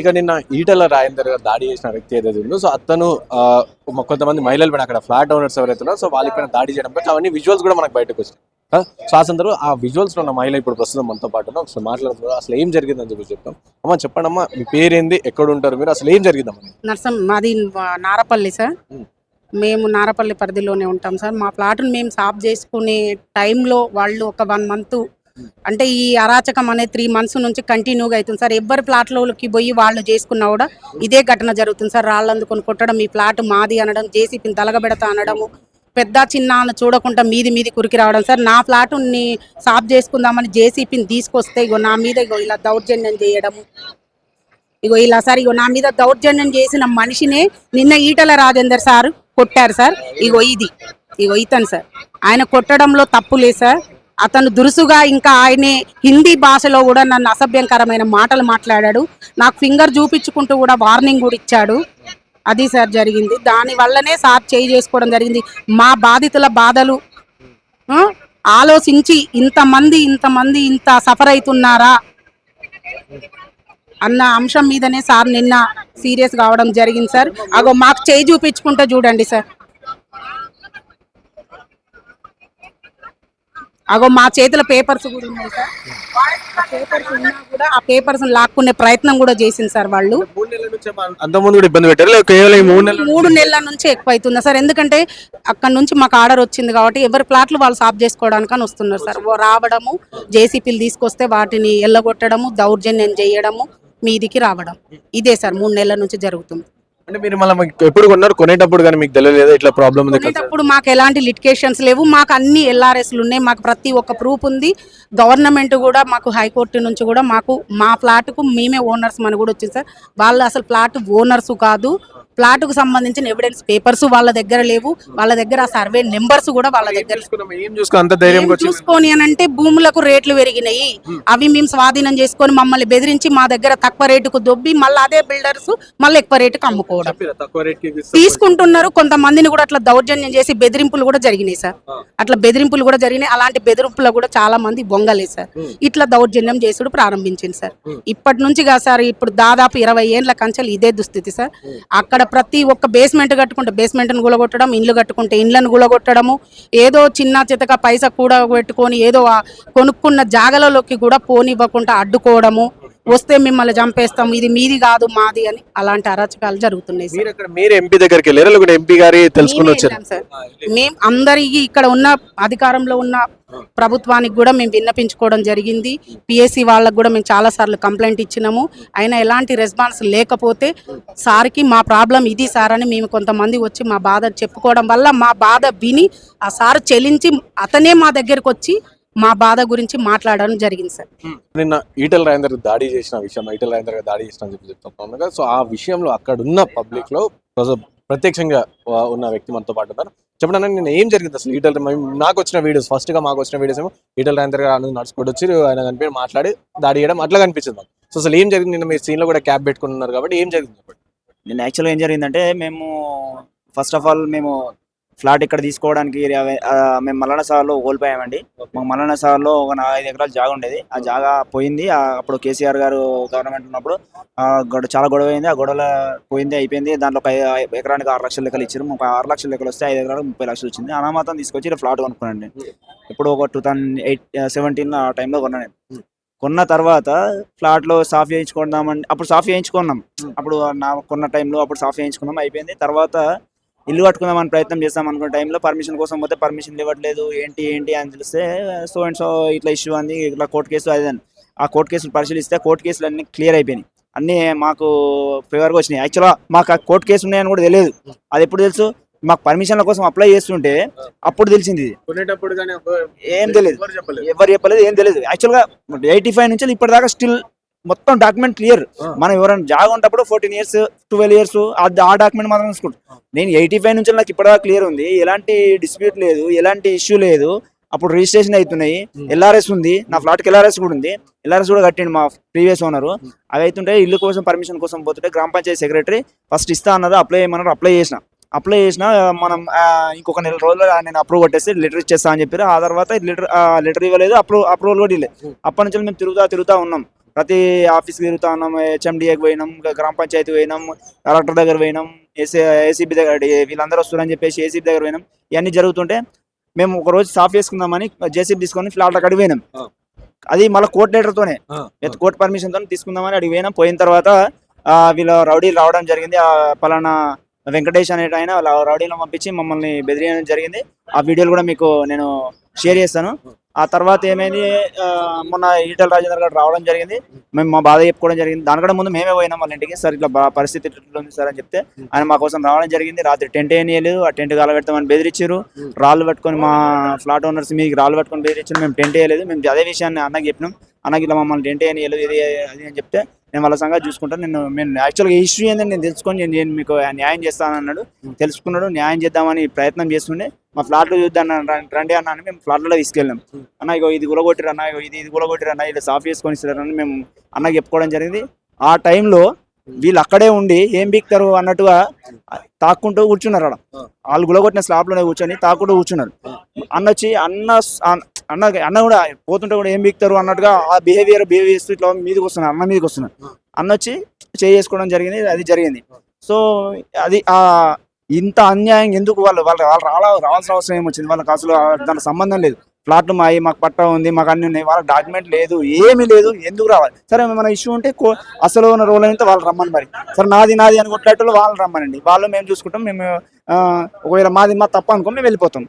ఇక నిన్న ఈటల రాజేందర్ గారు దాడి చేసిన వ్యక్తి ఏదైతే ఉందో సో అతను కొంతమంది మహిళలు పైన అక్కడ ఫ్లాట్ ఓనర్స్ ఎవరైతే ఉన్నారో సో వాళ్ళపైన దాడి చేయడం పట్ల అవన్నీ విజువల్స్ కూడా మనకు బయటకు వచ్చాయి సో ఆ సందర్భంలో ఆ విజువల్స్లో ఉన్న మహిళ ఇప్పుడు ప్రస్తుతం మనతో పాటు. ఒకసారి మాట్లాడుతున్నారు అసలు ఏం జరిగిందని చెప్పి చెప్తాం. అమ్మ చెప్పండి అమ్మా మీ పేరేంది ఎక్కడ ఉంటారు మీరు అసలు ఏం జరిగిందమ్మా? నర్సం మాది నారపల్లి సార్. మేము నారపల్లి పరిధిలోనే ఉంటాం సార్. మా ప్లాట్ను మేము సాఫ్ చేసుకునే టైంలో వాళ్ళు ఒక వన్ మంత్ అంటే ఈ అరాచకం అనేది త్రీ మంత్స్ నుంచి కంటిన్యూగా అవుతుంది. సార్ ఎవరి ప్లాట్లోకి పోయి వాళ్ళు చేసుకున్నా కూడా ఇదే ఘటన జరుగుతుంది. సార్ రాళ్ళు అందుకొని కొట్టడం ఈ ప్లాట్ మాది అనడం జేసీపీని తలగబెడతా అనడము పెద్ద చిన్న అని చూడకుండా మీది మీది కురికి రావడం. సార్ నా ప్లాట్ని సాఫ్ చేసుకుందామని జేసీపీని తీసుకొస్తే ఇగో నా మీద ఇగో ఇలా దౌర్జన్యం చేయడము. ఇగో ఇలా సార్ ఇగో నా మీద దౌర్జన్యం చేసిన మనిషినే నిన్న ఈటల రాజేందర్ సార్ కొట్టారు సార్. ఇగో ఇది ఇగో ఇతను సార్. ఆయన కొట్టడంలో తప్పు లేదు సార్. అతను దురుసుగా ఇంకా ఆయనే హిందీ భాషలో కూడా నన్ను అసభ్యంకరమైన మాటలు మాట్లాడాడు. నాకు ఫింగర్ చూపించుకుంటూ కూడా వార్నింగ్ కూడా ఇచ్చాడు. అది సార్ జరిగింది. దాని వల్లనే సార్ చేయి చేసుకోవడం జరిగింది. మా బాధితుల బాధలు ఆలోచించి ఇంతమంది ఇంతమంది ఇంత సఫర్ అవుతున్నారా అన్న అంశం మీదనే సార్ నిన్న సీరియస్ కావడం జరిగింది సార్. అగో మాకు చేయి చూపించుకుంటే చూడండి సార్. అగో మా చేతిలో పేపర్స్ కూడా ఉన్నాయి సార్. పేపర్స్ ఉన్నా కూడా ఆ పేపర్స్ లాక్కునే ప్రయత్నం కూడా చేసింది సార్ వాళ్ళు. మూడు నెలల నుంచి అంతకుముందు కూడా ఇబ్బంది పెట్టారు లేదా కేవలం ఈ మూడు నెలలు మూడు నెలల నుంచి ఎక్కువ అవుతుంది సార్. ఎందుకంటే అక్కడ నుంచి మాకు ఆర్డర్ వచ్చింది కాబట్టి ఎవరి ప్లాట్లు వాళ్ళు సాఫ్ చేసుకోవడానికి అని వస్తున్నారు సార్. రావడము జేసీపీలు తీసుకొస్తే వాటిని ఎల్లగొట్టడము దౌర్జన్యం చేయడము మీదికి రావడం. ఇదే సార్ మూడు నెలల నుంచి జరుగుతుంది. అంటే మీరు మళ్ళీ ఎప్పుడు కొన్నారు? కొనేటప్పుడు కానీ మీకు తెలియలేదు? ఇట్లా ప్రాబ్లం ఉంది కొనేటప్పుడు మాకు ఎలాంటి లిటికేషన్స్ లేవు. మాకు అన్ని ఎల్ఆర్ఎస్లు ఉన్నాయి. మాకు ప్రతి ఒక్క ప్రూఫ్ ఉంది. గవర్నమెంట్ కూడా మాకు హైకోర్టు నుంచి కూడా మాకు మా ఫ్లాట్కు మేమే ఓనర్స్ మన కూడా వచ్చింది సార్. వాళ్ళు అసలు ఫ్లాట్ ఓనర్స్ కాదు. ఫ్లాట్కు సంబంధించిన ఎవిడెన్స్ పేపర్స్ వాళ్ళ దగ్గర లేవు. వాళ్ళ దగ్గర ఆ సర్వే నెంబర్స్ కూడా వాళ్ళ దగ్గర చూసుకుని అని అంటే భూములకు రేట్లు పెరిగినాయి. అవి మేము స్వాధీనం చేసుకొని మమ్మల్ని బెదిరించి మా దగ్గర తక్కువ రేటుకు దొబ్బి మళ్ళీ అదే బిల్డర్స్ మళ్ళీ ఎక్కువ రేటుకు అమ్ముకోవడం. తీసుకుంటున్నారు. కొంతమందిని కూడా అట్లా దౌర్జన్యం చేసి బెదిరింపులు కూడా జరిగినాయి సార్. అట్లా బెదిరింపులు కూడా జరిగినాయి. అలాంటి బెదిరింపులు కూడా చాలా మంది బొంగలేదు సార్. ఇట్లా దౌర్జన్యం చేసుడు ప్రారంభించింది సార్. ఇప్పటి నుంచి కాదు సార్ ఇప్పుడు దాదాపు ఇరవై ఏండ్ల కంచెలు ఇదే దుస్థితి సార్. అక్కడ ప్రతి ఒక్క బేస్మెంట్ కట్టుకుంటే బేస్మెంట్ను గులగొట్టడం ఇండ్లు కట్టుకుంటే ఇండ్లను గులగొట్టడము ఏదో చిన్న చితక పైసా కూడా పెట్టుకొని ఏదో కొనుక్కున్న జాగలలోకి కూడా పోనివ్వకుండా అడ్డుకోవడము. వస్తే మిమ్మల్ని చంపేస్తాం ఇది మీది కాదు మాది అని అలాంటి అరాచకాలు జరుగుతున్నాయి సార్. మీరు అక్కడ మీరు ఎంపీ దగ్గరికి వెళ్ళారు? లేకుంటే ఎంపీ గారి తెలుసుకుని మేమే వచ్చారు? వెళ్ళాం సార్. మేం అందరికి ఇక్కడ ఉన్న అధికారంలో ఉన్న ప్రభుత్వానికి కూడా మేము విన్నపించుకోవడం జరిగింది. పిఎస్సి వాళ్ళకు కూడా మేము చాలా సార్లు కంప్లైంట్ ఇచ్చినాము. అయినా ఎలాంటి రెస్పాన్స్ లేకపోతే సార్కి మా ప్రాబ్లం ఇది సార్ అని మేము కొంతమంది వచ్చి మా బాధ చెప్పుకోవడం వల్ల మా బాధ విని ఆ సార్ చెల్లించి అతనే మా దగ్గరకు వచ్చి మా బాధ గురించి మాట్లాడడం జరిగింది సార్. నిన్న ఈటల రాజేందర్ దాడి చేసిన విషయం ఈటల రాజేందర్ గారు దాడి చేసిన చెప్పి సో ఆ విషయంలో అక్కడ ఉన్న పబ్లిక్లో ప్రత్యక్షంగా ఉన్న వ్యక్తి మనతో పాటు ఉన్నారు. చెప్పండి నేను ఏం జరిగింది అసలు ఈటల నాకు వచ్చిన వీడియోస్ ఫస్ట్గా మాకు వచ్చిన వీడియోస్ ఏమో ఈటల రాజేందర్ గారు నడుచుకుంటూ వచ్చి ఆయన కనిపి మాట్లాడి దాడి చేయడం అట్లా కనిపించింది సో అసలు ఏం జరిగింది నిన్న మీ సీన్లో కూడా క్యాప్ పెట్టుకున్నారు కాబట్టి ఏం జరిగింది చెప్పండి? నేను యాక్చువల్గా ఏం జరిగిందంటే మేము ఫస్ట్ ఆఫ్ ఆల్ మేము ఫ్లాట్ ఇక్కడ తీసుకోవడానికి మేము మల్లన్న సార్లో కోల్పోయామండి. మాకు మల్లన్న సార్లో ఒక నా- ఐదు ఎకరాలు జాగా ఉండేది. ఆ జాగా పోయింది. అప్పుడు కేసీఆర్ గారు గవర్నమెంట్ ఉన్నప్పుడు ఆ, గొడవ చాలా గొడవ అయింది. ఆ గొడవలో పోయింది అయిపోయింది. దాంట్లో ఒక ఎకరానికి ఆరు లక్షల లెక్కలు ఇచ్చారు. ఒక ఆరు లక్షల లెక్కలు వస్తే ఐదు ఎకరాలకు ముప్పై లక్షలు వచ్చింది. అనామాతం తీసుకొచ్చి ఇలా ఫ్లాట్ కొనుక్కున్నాను ఇప్పుడు ఒక టూ థౌసండ్ ఎయిట్ సెవెంటీన్ ఆ టైంలో కొన్నాను కొన్న తర్వాత ఫ్లాట్లో సాఫ్ చేయించుకుందామండి అప్పుడు సాఫ్ చేయించుకున్నాం అప్పుడు నా కొన్న టైంలో అప్పుడు సాఫ్ చేయించుకున్నాం అయిపోయింది. తర్వాత ఇల్లు కట్టుకుందామని ప్రయత్నం చేస్తాం అనుకున్న టైంలో పర్మిషన్ కోసం పోతే పర్మిషన్ ఇవ్వట్లేదు ఏంటి ఏంటి అని తెలిస్తే సో అండ్ సో ఇట్లా ఇష్యూ అంది ఇట్లా కోర్టు కేసు అది అని. ఆ కోర్టు కేసులు పరిశీలిస్తే కోర్టు కేసులు అన్ని క్లియర్ అయిపోయినాయి. అన్నీ మాకు ఫేవర్గా వచ్చినాయి. యాక్చువల్గా మాకు ఆ కోర్టు కేసు ఉన్నాయని కూడా తెలియదు. అది ఎప్పుడు తెలుసు? మాకు పర్మిషన్ల కోసం అప్లై చేస్తుంటే అప్పుడు తెలిసింది ఏం తెలియదు. ఎవరు చెప్పలేదు? ఏం తెలియదు. యాక్చువల్గా ఎయిటీ ఫైవ్ నుంచి ఇప్పటిదాకా స్టిల్ మొత్తం డాక్యుమెంట్ క్లియర్. మనం ఎవరైనా జాగా ఉన్నప్పుడు ఫోర్టీన్ ఇయర్స్ ట్వెల్వ్ ఇయర్స్ ఆ డాక్యుమెంట్ మాత్రం తీసుకుంటాం. నేను ఎయిటీ ఫైవ్ నుంచి నాకు ఇప్పటిదాకా క్లియర్ ఉంది. ఎలాంటి డిస్ప్యూట్ లేదు ఎలాంటి ఇష్యూ లేదు. అప్పుడు రిజిస్ట్రేషన్ అవుతున్నాయి. ఎల్ఆర్ఎస్ ఉంది. నా ఫ్లాట్కి ఎల్ఆర్ఎస్ కూడా ఉంది. ఎల్ఆర్ఎస్ కూడా కట్టిండు మా ప్రీవియస్ ఓనర్ అవి అవుతుంటే ఇల్లు కోసం పర్మిషన్ కోసం పోతుంటే గ్రామ పంచాయతీ సెక్రటరీ ఫస్ట్ ఇస్తా అన్నారు అప్లై చేయమన్నారు. అప్లై చేసిన. అప్లై చేసిన మనం ఇంకొక నెల రోజుల్లో నేను అప్రూవ్ కొట్టేసి లెటర్ ఇచ్చేస్తా అని చెప్పారు. ఆ తర్వాత లెటర్ లెటర్ ఇవ్వలేదు. అప్రూవ్ అప్రూవల్ కూడా ఇవ్వలేదు అప్పటి నుంచి మేము తిరుగుతా తిరుగుతా ఉన్నాం. ప్రతి ఆఫీస్కి తిరుగుతా ఉన్నాం హెచ్ఎండిఏకి పోయినాం ఇంకా గ్రామ పంచాయతీ పోయినాం కలెక్టర్ దగ్గర పోయినాం ఏసీ ఏసీబీ దగ్గర వీళ్ళందరూ వస్తున్నారని చెప్పేసి ఏసీబీ దగ్గర పోయినాం. ఇవన్నీ జరుగుతుంటే మేము ఒక రోజు సాఫ్ చేసుకుందామని జేసీబీ తీసుకొని ఫ్లాట్ అక్కడికి పోయినాం. అది మళ్ళీ కోర్టు లెటర్తోనే కోర్టు పర్మిషన్తో తీసుకుందామని అడిగి పోయినాం. పోయిన తర్వాత వీళ్ళ రౌడీలు రావడం జరిగింది. ఆ పలానా వెంకటేష్ అనే ఆయన వాళ్ళ రౌడీలను పంపించి మమ్మల్ని బెదిరియడం జరిగింది. ఆ వీడియోలు కూడా మీకు నేను షేర్ చేస్తాను. ఆ తర్వాత ఏమైంది మొన్న ఈటల రాజేందర్ గారు రావడం జరిగింది. మేము మా బాధ చెప్పుకోవడం జరిగింది. దానికంటే ముందు మేమే పోయినాం వాళ్ళ ఇంటికి. సార్ ఇట్లా పరిస్థితి ఇట్లా ఉంది సార్ అని చెప్తే ఆయన మా కోసం రావడం జరిగింది. రాత్రి టెంట్ వేయలేదు ఆ టెంట్ కాల పెడతామని బెదిరించారు. రాళ్ళు పట్టుకొని మా ఫ్లాట్ ఓనర్స్ మీకు రాళ్ళు పట్టుకొని బెదిరించారు. మేము టెంట్ వేయలేదు. మేము అదే విషయాన్ని అన్నకి చెప్పినాం. అన్నకి ఇలా మమ్మల్ని టెంట్ వేయలేదు ఇది అది అని చెప్తే నేను వాళ్ళ సంగతి చూసుకుంటాను. నేను నేను యాక్చువల్గా ఇష్యూ ఏంటంటే నేను తెలుసుకొని నేను- నేను మీకు న్యాయం చేస్తాను అన్నాడు తెలుసుకున్నాడు. న్యాయం చేద్దామని ప్రయత్నం చేస్తుండే. మా ఫ్లాట్లు చూద్దాం రండి అన్న అని మేము ఫ్లాట్లో తీసుకెళ్ళాం. అన్న ఇగో ఇది గులగొట్టిరు అన్న ఇగో ఇది ఇది గులగొట్టిరు అన్న ఇలా సాఫ్ చేసుకొని ఇస్తారని మేము అన్నకి చెప్పుకోవడం జరిగింది. ఆ టైంలో వీళ్ళు అక్కడే ఉండి ఏం బీక్తారు అన్నట్టుగా తాక్కుంటూ కూర్చున్నారు అక్కడ వాళ్ళు గులగొట్టిన స్లాబ్లోనే కూర్చొని తాక్కుంటూ కూర్చున్నారు. అన్న వచ్చి అన్న అన్న- అన్న కూడా పోతుంటే కూడా ఏం బీక్తారు అన్నట్టుగా ఆ బిహేవియర్ బిహేవియర్ ఇట్లా మీదకి వస్తున్నారు అన్న మీదకి వస్తున్నారు. అన్న వచ్చి చేసుకోవడం జరిగింది అది జరిగింది. సో అది ఆ ఇంత అన్యాయం ఎందుకు వాళ్ళు వాళ్ళు వాళ్ళు రావాల రావాల్సిన అవసరం ఏమొచ్చింది వాళ్ళకి అసలు దానికి సంబంధం లేదు. ఫ్లాట్లు మాయి మాకు పట్టా ఉంది మాకు అన్ని ఉన్నాయి వాళ్ళకి డాక్యుమెంట్ లేదు ఏమీ లేదు ఎందుకు రావాలి? సరే మన ఇష్యూ ఉంటే అసలు ఉన్న రోల్ అయితే వాళ్ళు రమ్మని మరి. సరే నాది నాది అని కొట్టేటోళ్ళు వాళ్ళు రమ్మనండి. వాళ్ళు మేము చూసుకుంటాం మేము ఒకవేళ మాది మా తప్ప అనుకో మేము వెళ్ళిపోతాం.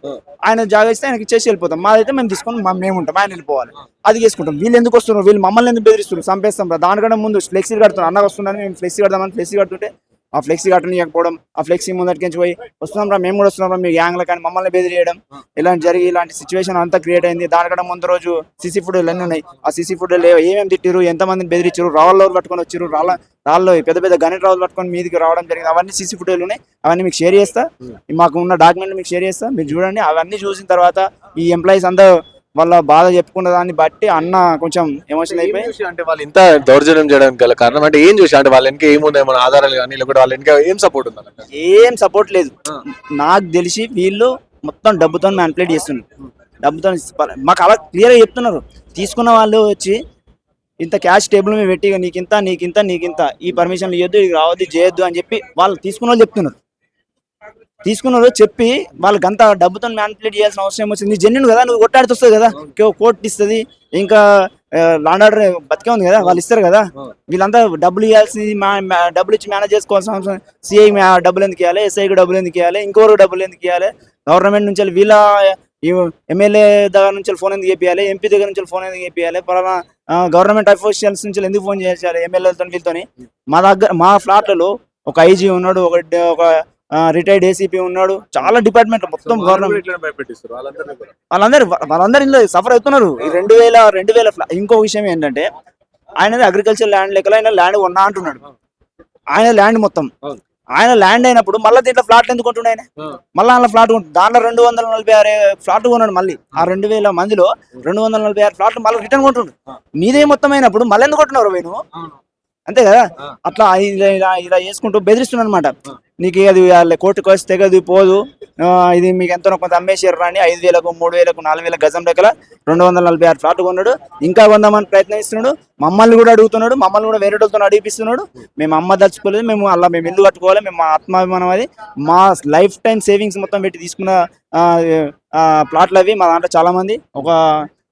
ఆయన జాగా ఇస్తే ఆయనకి ఇచ్చేసి వెళ్ళిపోతాం. మాదైతే మేము తీసుకొని మేము ఉంటాం ఆయన వెళ్ళిపోవాలి. అది చేసుకుంటాం. వీళ్ళు ఎందుకు వస్తున్నారు? వీళ్ళు మమ్మల్ని ఎందుకు బెదిరిస్తున్నారు? చంపేస్తాం రా. దానికంటే ముందు ఫ్లెక్సీ కడుతున్నారు. అన్న వస్తున్నారని మేము ఫ్లెక్సీ కడదామని ఫ్లెక్సీ కడుతుంటే ఆ ఫ్లెక్సీ కట్టనియకపోవడం ఆ ఫ్లెక్సీ ముందటికించి పోయి వస్తున్నాం రా మేము కూడా వస్తున్నాం రా మీ గ్యాంగ్ల కానీ మమ్మల్ని బెదిరియడం ఇలాంటి జరిగి ఇలాంటి సిచ్యువేషన్ అంతా క్రియేట్ అయింది. దానికన్నా ముందు రోజు సీసీ ఫుడ్ అన్నీ ఉన్నాయి. ఆ సీసీ ఫుడ్ ఏమేమి తిట్టిరు ఎంతమందిని బెదిరించారు రాళ్ళలో పట్టుకొని వచ్చారు రాళ్ళ రాళ్ళు పెద్ద పెద్ద గణిత రాళ్ళు పట్టుకొని మీదికి రావడం జరిగింది. అవన్నీ సీసీ ఫుటేజ్లు ఉన్నాయి. అవన్నీ మీకు షేర్ చేస్తా. మాకు ఉన్న డాక్యుమెంట్ మీకు షేర్ చేస్తా. మీరు చూడండి. అవన్నీ చూసిన తర్వాత ఈ ఎంప్లాయీస్ అందరూ వాళ్ళ బాధ చెప్పుకున్న దాన్ని బట్టి అన్న కొంచెం ఎమోషన్ అయిపోయి అంటే వాళ్ళు ఇంత దౌర్జన్యం చేయడానికి గల కారణం అంటే ఏం చూసి అంటే వాళ్ళ వెనక ఏముంది ఏమైనా ఆధారాలు కానీ లేకపోతే వాళ్ళ వెనక ఏం సపోర్ట్ ఉంది ఏం సపోర్ట్ లేదు. నాకు తెలిసి వీళ్ళు మొత్తం డబ్బుతో మ్యాన్పులేట్ చేస్తున్నారు. డబ్బుతో మాకు అలా క్లియర్గా చెప్తున్నారు. తీసుకున్న వాళ్ళు వచ్చి ఇంత క్యాష్ టేబుల్ మీద పెట్టి ఇక నీకింత నీకింత నీకింత. ఈ పర్మిషన్లు ఇవ్వద్దు ఇది రావద్దు చేయొద్దు అని చెప్పి వాళ్ళు తీసుకున్న వాళ్ళు చెప్తున్నారు. తీసుకున్న వాళ్ళు చెప్పి వాళ్ళకి అంత డబ్బుతో మ్యాన్పులేట్ చేయాల్సిన అవసరం వచ్చింది జెన్యున్ కదా? నువ్వు కొట్టాడితే వస్తుంది కదా కోర్టు ఇస్తుంది. ఇంకా లాండ్ ఆర్డర్ బతికే ఉంది కదా? వాళ్ళు ఇస్తారు కదా? వీళ్ళంతా డబ్బులు ఇవ్వాల్సి డబ్బులు ఇచ్చి మేనేజ్ చేసుకోవాల్సిన అవసరం సిఐ డబ్బులు ఎందుకు ఇవ్వాలి? ఎస్ఐకి డబ్బులు ఎందుకు ఇవ్వాలి? ఇంకోరు డబ్బులు ఎందుకు ఇవ్వాలి? గవర్నమెంట్ నుంచి వీళ్ళ ఎమ్మెల్యే దగ్గర నుంచి ఫోన్ ఎందుకు చెప్పాలి ఎంపీ దగ్గర నుంచి ఫోన్ ఎందుకు చెప్పాలి పలానా గవర్నమెంట్ అఫీషియల్స్ నుంచి ఎందుకు ఫోన్ చేయాలి ఎమ్మెల్యేలతో వీళ్ళతోని? మా దగ్గర మా ఫ్లాట్లలో ఒక ఐజీ ఉన్నాడు ఒక ఒక రిటైర్డ్ ఏసీపీ ఉన్నాడు. చాలా డిపార్ట్మెంట్ మొత్తం గవర్నమెంట్. వాళ్ళందరూ వాళ్ళందరూ ఇందులో సఫర్ అవుతున్నారు. ఈ రెండు వేల రెండు వేల ఇంకో విషయం ఏంటంటే ఆయనది అగ్రికల్చర్ ల్యాండ్ లెక్కలో ఆయన ల్యాండ్ కొన్నా అంటున్నాడు. ఆయన ల్యాండ్ మొత్తం. ఆయన ల్యాండ్ అయినప్పుడు మళ్ళీ దీంట్లో ఫ్లాట్లు ఎందుకు కొంటున్నాడు ఆయన. మళ్ళీ ఆయన ఫ్లాట్ దాంట్లో రెండు వందల నలభై ఆరు ఫ్లాట్ కొన్నాడు మళ్ళీ. ఆ రెండు వేల మందిలో రెండు వందల నలభై ఆరు ఫ్లాట్లు మళ్ళీ రిటర్న్ కొంటుండు. నీదే మొత్తం అయినప్పుడు మళ్ళీ ఎందుకు కొంటున్నారు నువ్వు అంతే కదా. అట్లా ఇలా ఇలా చేసుకుంటూ ఆ. నీకు అది వాళ్ళ కోర్టుకు వస్తే తెగదు పోదు. ఇది మీకు ఎంతో కొంత అమ్మేసారు అని ఐదు వేలకు మూడు వేలకు నాలుగు వేల గజం లెక్కల రెండు వందల నలభై ఆరు ఫ్లాట్ కొన్నాడు. ఇంకా కొందామని ప్రయత్నిస్తున్నాడు. మమ్మల్ని కూడా అడుగుతున్నాడు. మమ్మల్ని కూడా వేరే వాళ్ళతో అడిగిపిస్తున్నాడు. మేము అమ్మ దలుచుకోలేదు మేము అలా మేము ఇల్లు కట్టుకోవాలి? మేము మా ఆత్మాభిమానం అది. మా లైఫ్ టైం సేవింగ్స్ మొత్తం పెట్టి తీసుకున్న ప్లాట్లు అవి మా దాంట్లో చాలా మంది ఒక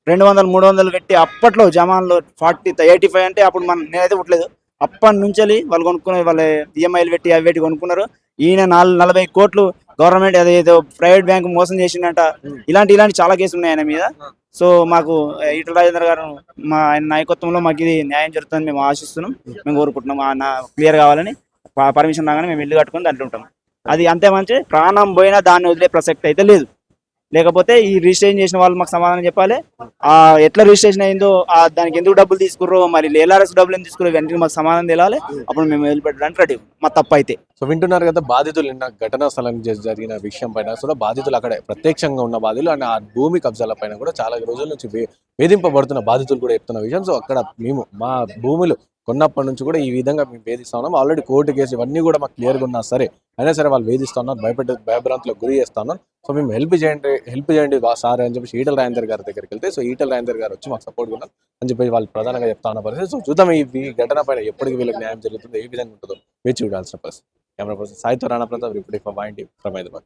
రెండు వందలు మూడు వందలు పెట్టి అప్పట్లో జమాన్లో ఫార్టీ ఎయిటీ ఫైవ్ అంటే అప్పుడు మన నేనైతే పుట్టలేదు. అప్పటి నుంచి వాళ్ళు కొనుక్కునే వాళ్ళ ఈఎంఐలు పెట్టి అవి పెట్టి కొనుక్కున్నారు. ఈయన నాలుగు నలభై కోట్లు గవర్నమెంట్ అదేదో ప్రైవేట్ బ్యాంక్ మోసం చేసిందంట ఇలాంటి ఇలాంటి చాలా కేసులు ఉన్నాయి ఆయన మీద. సో మాకు ఈటల రాజేంద్ర గారు మా ఆయన నాయకత్వంలో మాకు ఇది న్యాయం జరుగుతుందని మేము ఆశిస్తున్నాం. మేము కోరుకుంటున్నాం. ఆయన క్లియర్ కావాలని పర్మిషన్ రాగానే మేము ఇల్లు కట్టుకొని దాంట్లో ఉంటాం. అది అంతే మంచి ప్రాణం పోయినా దాన్ని వదిలే ప్రసక్తి అయితే లేదు. లేకపోతే ఈ రిజిస్ట్రేషన్ చేసిన వాళ్ళు మాకు సమాధానం చెప్పాలి. ఆ ఎట్లా రిజిస్ట్రేషన్ అయిందో దానికి ఎందుకు డబ్బులు తీసుకుర్రో మరి ఎల్ఆర్ఎస్ డబ్బులు ఎందుకు తీసుకురో వెంటనే మాకు సమాధానం తెలియాలి అప్పుడు మేము వదిలిపెట్టడానికి రెడీ మా తప్పు అయితే. సో వింటున్నారు కదా బాధితులు నిన్న ఘటనా స్థలం జ- జరిగిన విషయం పైన. సో బాధితులు అక్కడ ప్రత్యక్షంగా ఉన్న బాధితులు అండ్ ఆ భూమి కబ్జాల పైన కూడా చాలా రోజుల నుంచి వేధింపబడుతున్న బాధితులు కూడా చెప్తున్న విషయం. సో అక్కడ మేము మా భూములు కొన్నప్పటి నుంచి కూడా ఈ విధంగా మేము వేధిస్తా ఉన్నాం. ఆల్రెడీ కోర్టు కేసు ఇవన్నీ కూడా మాకు క్లియర్గా ఉన్నా సరే అయినా సరే వాళ్ళు వేధిస్తా ఉన్నారు. భయపెట్టే భయభ్రాంతులకు గురి చేస్తా ఉన్నారు. సో మేము హెల్ప్ చేయండి హెల్ప్ చేయండి సార్ అని చెప్పి ఈటల రాజేందర్ గారి దగ్గరికి వెళ్తే సో ఈటల రాజేందర్ గారు వచ్చి మాకు సపోర్ట్ ఉన్నారు అని చెప్పి వాళ్ళు ప్రధానంగా చెప్తా ఉన్న పరిస్థితి. సో చూద్దాం ఈ ఘటన పైన ఎప్పటికి వీళ్ళకి న్యాయం జరుగుతుందో ఏ విధంగా ఉంటుందో వేచి చూడాల్సిన పరిస్థితి. కెమెరా పర్సన్ సాయితో రాణా ప్రతాప్ రిపోర్టింగ్ ఫర్ వైండి ఫ్రమ్ హైదరాబాద్